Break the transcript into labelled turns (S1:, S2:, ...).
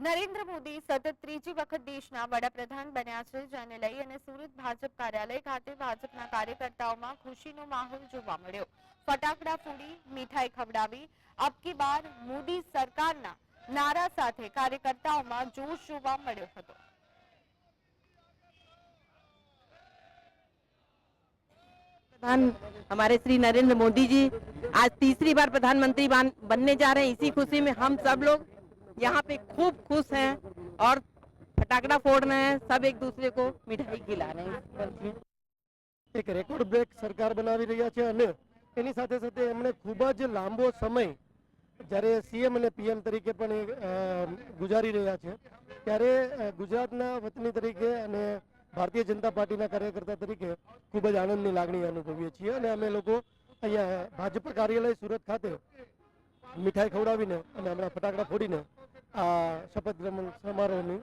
S1: નરેન્દ્ર મોદી સતત ત્રીજી વખત દેશના વડાપ્રધાન બન્યા છે જેને લઈ અને સુરત ભાજપ કાર્યાલય ખાતે ભાજપના કાર્યકર્તાઓમાં ખુશીનો માહોલ જોવા મળ્યો ફટાકડા ફોડી મીઠાઈ ખવડાવી અબકી બાર મોદી સરકારના નારા સાથે કાર્યકર્તાઓમાં જોશ જોવા મળ્યો હતો
S2: प्रधान हमारे श्री नरेंद्र मोदी जी आज तीसरी बार प्रधानमंत्री बन- बनने जा रहे हैं इसी खुशी में हम सब लोग यहाँ पे खूब खुश हैं और फटाकड़ा फोड़ रहे हैं सब एक दूसरे को मिठाई खिला रहे हैं
S3: એક રેકોર્ડ બ્રેક સરકાર બનાવી રહ્યા છે અને એની સાથે સાથે એમણે ખૂબ જ લાંબો સમય જ્યારે સીએમ અને પીએમ તરીકે પણ એ, અ, ગુજારી રહ્યા છે ત્યારે અ, ગુજરાતના વતની તરીકે અને ભારતીય જનતા પાર્ટીના કાર્યકર્તા તરીકે ખૂબ જ આનંદની લાગણી અનુભવીએ છીએ અને અમે લોકો અહીંયા ભાજપ કાર્યાલય સુરત ખાતે મીઠાઈ ખવડાવીને અને હમણાં ફટાકડા ફોડીને આ શપથ ગ્રહણ સમારોહની